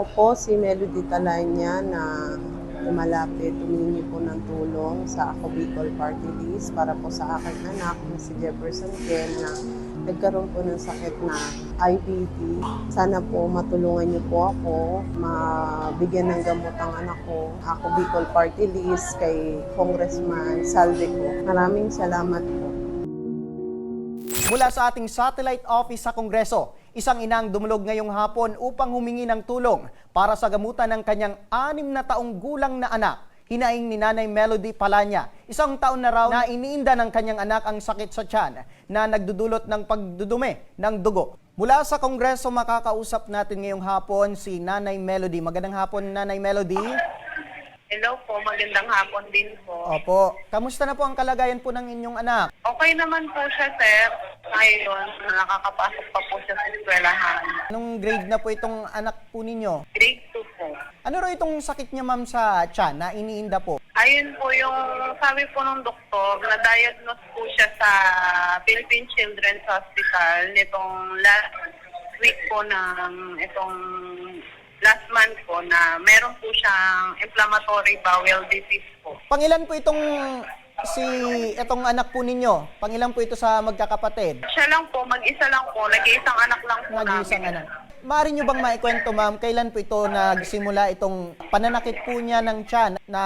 Ako po si Melody Talanya na lumalapit, humingi po ng tulong sa Ako Bicol Party List para po sa aking anak na si Jefferson Ken na nagkaroon po ng sakit na IBD. Sana po matulungan niyo po ako, mabigyan ng gamot ang anak ko. Ako Bicol Party List kay Congressman Salve ko. Maraming salamat po. Mula sa ating satellite office sa Kongreso, isang inang dumulog ngayong hapon upang humingi ng tulong para sa gamutan ng kanyang anim na taong gulang na anak. Hinaing ni Nanay Melody Palanya. Isang taon na raw na iniinda ng kanyang anak ang sakit sa tiyan na nagdudulot ng pagdudumi ng dugo. Mula sa Kongreso, makakausap natin ngayong hapon si Nanay Melody. Magandang hapon, Nanay Melody. Hello po, magandang hapon din po. Opo. Kamusta na po ang kalagayan po ng inyong anak? Okay naman po siya, sir. Ngayon, nakakapasok pa po siya sa eskwelahan. Anong grade na po itong anak po ninyo? Grade 2 po. Ano raw itong sakit niya ma'am sa tiyan na iniinda po? Ayun po yung sabi po ng doktor, na-diagnose po siya sa Philippine Children's Hospital nitong last week po ng itong last month po na meron po siyang inflammatory bowel disease po. Pangilan po itong si itong anak po ninyo? Pangilan po ito sa magkakapatid? Siya lang po, mag-isa lang po, nag-iisang anak lang po Nag-iisang namin. anak. Maaari nyo bang maikwento ma'am, kailan po ito nagsimula itong pananakit po niya ng tiyan na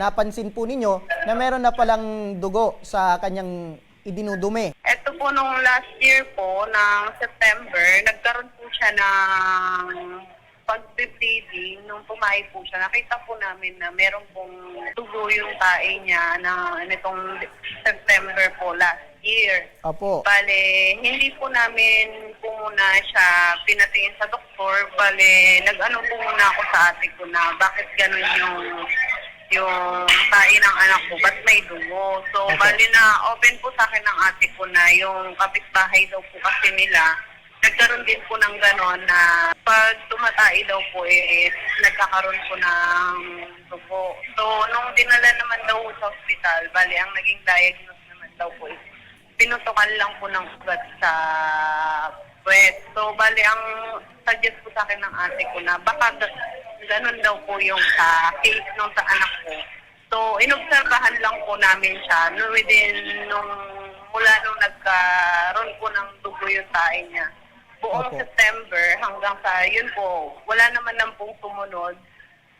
napansin po ninyo na meron na palang dugo sa kanyang idinudumi? Ito po nung last year po, ng September, nagkaroon po siya ng pag-bleeding nung pumahay po siya. Nakita po namin na meron pong dugo yung tae niya na nitong September po last year. Opo. Bale, hindi po namin po muna siya pinatingin sa doktor. Bale, nag-ano po muna ako sa ate ko na bakit ganun yung yung tae ng anak ko, ba't may dugo? So, bali na open po sa akin ng ate ko na yung kapitbahay daw po kasi nila, nagkaroon din po ng ganon na pag tumatay daw po is nagkakaroon po ng dugo. So, nung dinala naman daw sa hospital, bali ang naging diagnose naman daw po is pinutukan lang po ng ugat sa puwet. So, bali, ang suggest po sa akin ng ate ko na baka ga- ganun daw po yung sa case nung sa anak ko. So, inobserbahan lang po namin siya no, within nung mula nung nagkaroon po ng dugo yung tae niya. Buong Opo. September hanggang sa, yun po, wala naman nang pong sumunod.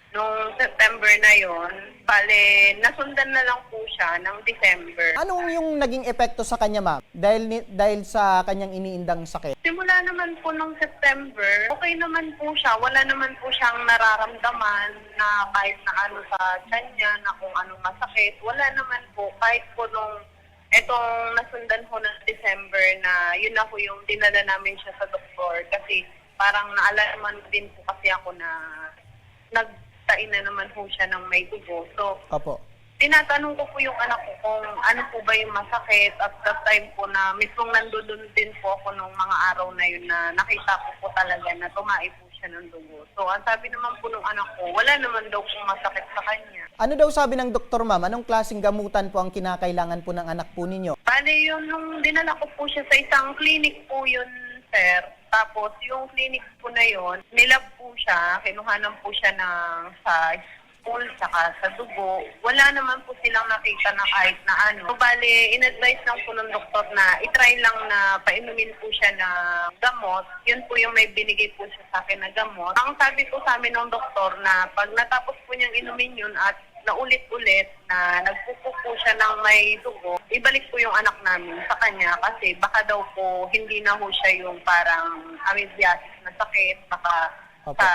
Nung September na yon, bale, nasundan na lang po siya ng December. Anong yung naging epekto sa kanya ma'am? Dahil, ni- dahil sa kanyang iniindang sakit? Simula naman po nung September, okay naman po siya. Wala naman po siyang nararamdaman na kahit na ano sa tiyan niya, na kung anong masakit. Wala naman po. Kahit po nung etong nasundan ko ng December na yun na po yung dinala namin siya sa doktor kasi parang naalaman din po kasi ako na nagtain na naman po siya ng may dugo. So, Opo. tinatanong ko po yung anak ko kung ano po ba yung masakit at that time po na mismong nandoon din po ako nung mga araw na yun na nakita ko po talaga na tumai po siya ng dugo. So, ang sabi naman po ng anak ko, wala naman daw pong masakit sa kanya. Ano daw sabi ng doktor ma'am? Anong klaseng gamutan po ang kinakailangan po ng anak po ninyo? Bale, yun, nung dinala ko po siya sa isang clinic po yun, sir. Tapos, yung clinic po na yun, nilab po siya, kinuhanan po siya ng sa school, saka sa dugo. Wala naman po silang nakita na kahit na ano. So, bale, in-advise lang po ng doktor na itry lang na painumin po siya ng gamot. Yun po yung may binigay po siya sa akin na gamot. Ang sabi po sa amin ng doktor na pag natapos po niyang inumin yun at naulit-ulit na nagpupo po siya ng may dugo, ibalik po yung anak namin sa kanya kasi baka daw po hindi na ho siya yung parang amebiasis na sakit, baka Opo. sa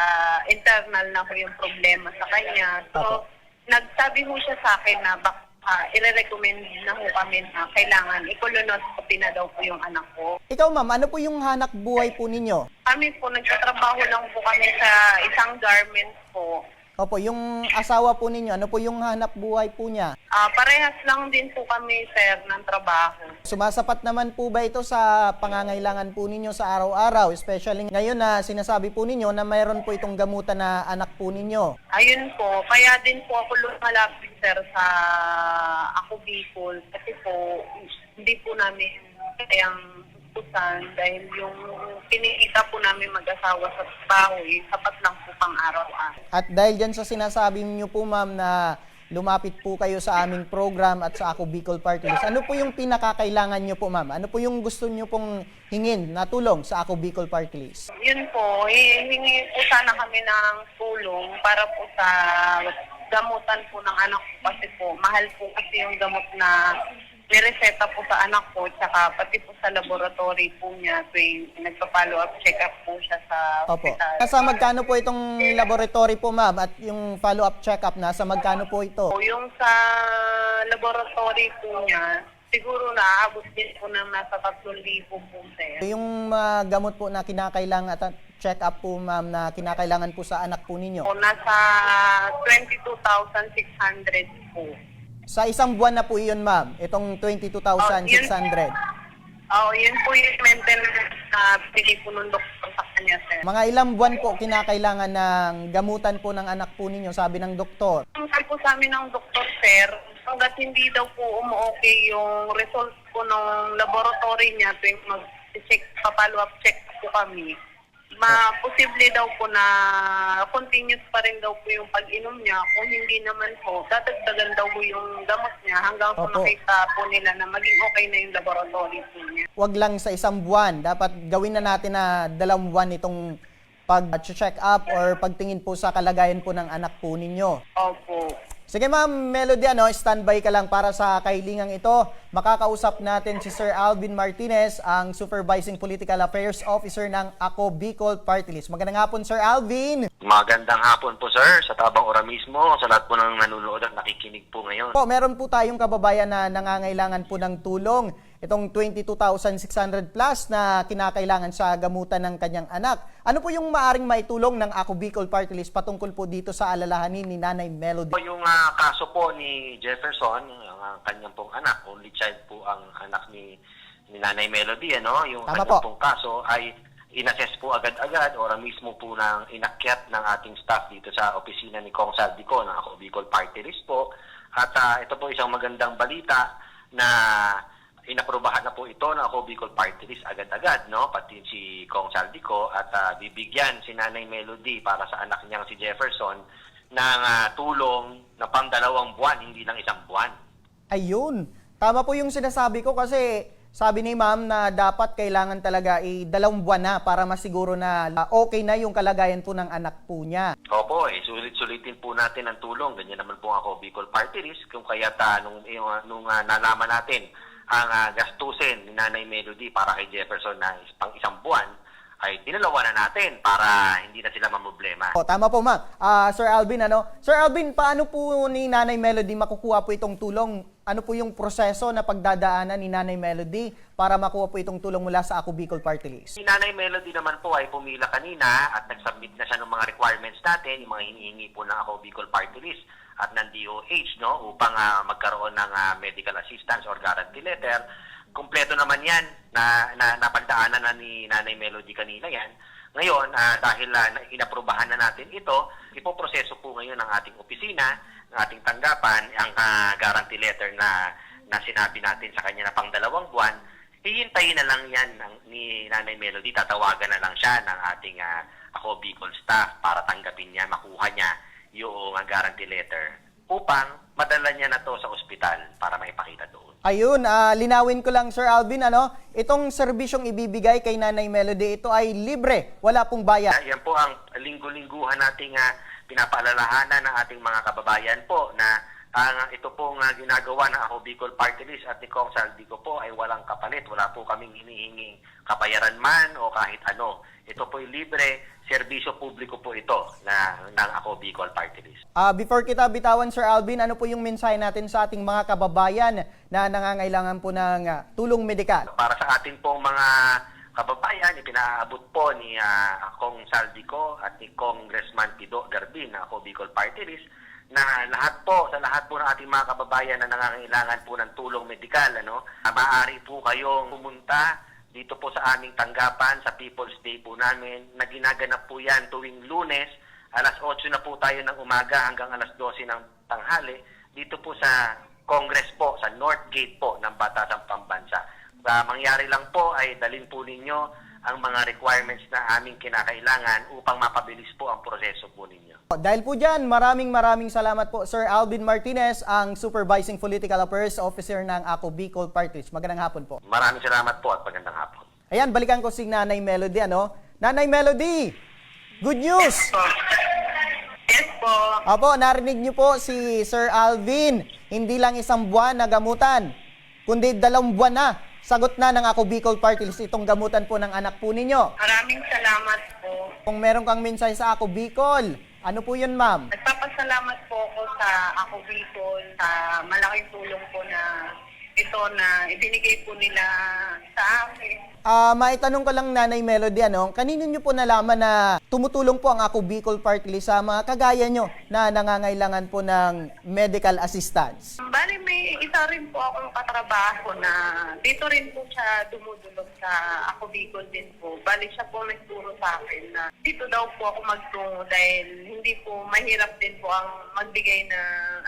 internal na ho yung problema sa kanya. So, Opo. nagsabi ho siya sa akin na baka i-recommend na ho kami na kailangan i-colonoscopy na daw po yung anak ko. Ikaw ma'am, ano po yung hanap buhay po ninyo? Kami po, nagtatrabaho lang po kami sa isang garment po. Opo, yung asawa po ninyo, ano po yung hanap buhay po niya? Ah, parehas lang din po kami, sir, ng trabaho. Sumasapat naman po ba ito sa pangangailangan po ninyo sa araw-araw? Especially ngayon na sinasabi po ninyo na mayroon po itong gamutan na anak po ninyo. Ayun po, kaya din po ako lumalapit, sir, sa ako Bicol. Kasi po, hindi po namin kayang gastusan dahil yung kinikita po namin mag-asawa sa trabaho, eh, sapat lang po pang araw-araw. At dahil dyan sa sinasabi niyo po ma'am na lumapit po kayo sa aming program at sa Ako Bicol Party List, ano po yung pinakakailangan niyo po ma'am? Ano po yung gusto niyo pong hingin na tulong sa Ako Bicol Party List? Yun po, hihingi po sana kami ng tulong para po sa gamutan po ng anak ko kasi po, mahal po kasi yung gamot na nireseta po sa anak ko, tsaka pati po sa laboratory po niya tuwing nagpa-follow up check-up po siya sa Opo. hospital. Nasa magkano po itong laboratory po ma'am at yung follow-up check-up nasa magkano po ito? Po, yung sa laboratory po niya, siguro naaabot din po ng nasa 3,000 po sir. Yung mga gamot po na kinakailangan at check-up po ma'am na kinakailangan po sa anak po ninyo. O nasa 22,600 po. Sa isang buwan na po iyon ma'am, itong 22,600. Oh, yun po yung maintenance na bigay po ng doktor sa kanya, sir. Mga ilang buwan po kinakailangan ng gamutan po ng anak po ninyo, sabi ng doktor. Ang sabi po sa amin ng doktor, sir, hanggat hindi daw po umu-okay yung results po ng laboratory niya tuwing mag-check, pa-follow up check po kami, ma-posible daw po na continuous pa rin daw po yung pag-inom niya. Kung hindi naman po, dadagdagan daw po yung gamot niya hanggang sa Opo. makita po nila na maging okay na yung laboratory po niya. Huwag lang sa isang buwan, dapat gawin na natin na dalawang buwan itong pag-check up or pagtingin po sa kalagayan po ng anak po ninyo. Opo. Sige ma'am, Melody, ano, standby ka lang para sa kailingang ito. Makakausap natin si Sir Alvin Martinez, ang Supervising Political Affairs Officer ng Ako Bicol Party List. Magandang hapon, Sir Alvin. Magandang hapon po sir sa Tabang Ora mismo, sa lahat po ng nanonood at nakikinig po ngayon. Po, meron po tayong kababayan na nangangailangan po ng tulong. Itong 22,600 plus na kinakailangan sa gamutan ng kanyang anak. Ano po yung maaring maitulong ng Ako Bicol Party List patungkol po dito sa alalahanin ni Nanay Melody? Yung ah, kaso po ni Jefferson, ang ah, kanyang pong anak, only child po ang anak ni, ni Nanay Melody, ano? Yung Tama kanyang po. pong kaso ay inassess po agad-agad o mismo po ng inakyat ng ating staff dito sa opisina ni Kong Saldico ng Ako Bicol Party List po. At ah, ito po isang magandang balita na inaprobahan na po ito ng ako Bicol Party List agad-agad, no? Pati si Kong Saldico at ah, bibigyan si Nanay Melody para sa anak niyang si Jefferson ng ah, tulong na pang dalawang buwan, hindi lang isang buwan. Ayun. Tama po yung sinasabi ko kasi sabi ni ma'am na dapat kailangan talaga i dalawang buwan na para masiguro na uh, okay na yung kalagayan po ng anak po niya. Opo, eh, sulit-sulitin po natin ang tulong. Ganyan naman po ako Bicol Party List. Kung kaya ta, nung, ah, nung ah, nalaman natin ang ah, gastusin ni Nanay Melody para kay Jefferson na pang isang buwan, ay dinalawa na natin para hindi na sila mamroblema. O, tama po ma'am. Ah, Sir Alvin, ano? Sir Alvin, paano po ni Nanay Melody makukuha po itong tulong? Ano po yung proseso na pagdadaanan ni Nanay Melody para makuha po itong tulong mula sa Ako Bicol Party List? Si Nanay Melody naman po ay pumila kanina at nag-submit na siya ng mga requirements natin, yung mga hinihingi po ng ako Bicol Party List at ng DOH no upang ah, magkaroon ng ah, medical assistance or guarantee letter. Kumpleto naman yan na, na napagdaanan na ni Nanay Melody kanina yan. Ngayon, ah, dahil ah, na- inaprubahan na natin ito, ipoproseso po ngayon ng ating opisina, ng ating tanggapan, ang ah, guarantee letter na, na sinabi natin sa kanya na pang dalawang buwan, hihintayin na lang yan ng, ni Nanay Melody, tatawagan na lang siya ng ating ah, ako Bicol staff para tanggapin niya, makuha niya ah, guarantee letter upang madala niya na to sa ospital para maipakita doon. Ayun, ah, linawin ko lang Sir Alvin, ano? Itong serbisyong ibibigay kay Nanay Melody, ito ay libre, wala pong bayad. Yan po ang linggo-lingguhan nating uh, pinapaalalahanan ng ating mga kababayan po na ang ito pong ah, ginagawa ng ako Bicol Party List at ni Kong Saldico po ay walang kapalit. Wala po kaming hinihinging kabayaran man o kahit ano. Ito po ay libre, serbisyo publiko po ito na ng ako Bicol Party List. Ah, before kita bitawan Sir Alvin, ano po yung mensahe natin sa ating mga kababayan na nangangailangan po ng ah, tulong medikal? Para sa ating pong mga kababayan, ipinaabot po ni ah, Kong Saldico at ni Congressman Pido Garbin na ako Bicol Party List na lahat po, sa lahat po ng ating mga kababayan na nangangailangan po ng tulong medikal, ano, maaari po kayong pumunta dito po sa aming tanggapan sa People's Day po namin na ginaganap po yan tuwing lunes, alas 8 na po tayo ng umaga hanggang alas 12 ng tanghali dito po sa Congress po, sa North Gate po ng Batasang Pambansa. ah, mangyari lang po ay dalin po ninyo ang mga requirements na aming kinakailangan upang mapabilis po ang proseso po ninyo. Dahil po dyan, maraming maraming salamat po Sir Alvin Martinez, ang Supervising Political Affairs Officer ng Ako Bicol Party List. Magandang hapon po. Maraming salamat po at magandang hapon. Ayan, balikan ko si Nanay Melody, ano? Nanay Melody, good news! Po. Yes po. Apo, narinig niyo po si Sir Alvin. Hindi lang isang buwan na gamutan, kundi dalawang buwan na. Sagot na ng Ako Bicol Party List itong gamutan po ng anak po ninyo. Maraming salamat po. Kung meron kang mensahe sa Ako Bicol, ano po yun, ma'am? Nagpapasalamat po ako sa Ako Bicol sa malaking tulong po na ito na ibinigay po nila sa akin. Ah, maitanong ko lang Nanay Melody ano, kanino niyo po nalaman na tumutulong po ang Ako Bicol Party List sa mga kagaya nyo na nangangailangan po ng medical assistance? Bali, may isa rin po akong katrabaho na dito rin po siya dumudulog sa Ako Bicol din po. Bali, siya po nagturo sa akin na dito daw po ako magtungo dahil hindi po mahirap din po ang magbigay na,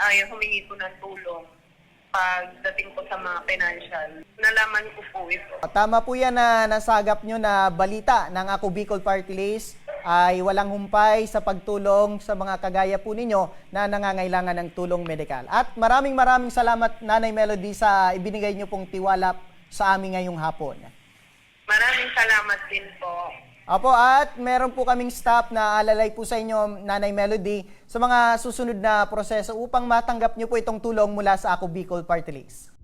ay, humingi po ng tulong pagdating po sa mga financial. Nalaman ko po ito. Tama po yan na nasagap nyo na balita ng Ako Bicol Party List ay walang humpay sa pagtulong sa mga kagaya po ninyo na nangangailangan ng tulong medikal. At maraming maraming salamat Nanay Melody sa ibinigay nyo pong tiwala sa amin ngayong hapon. Maraming salamat din po. Apo, at meron po kaming staff na alalay po sa inyo, Nanay Melody, sa mga susunod na proseso upang matanggap nyo po itong tulong mula sa Ako Bicol Party List.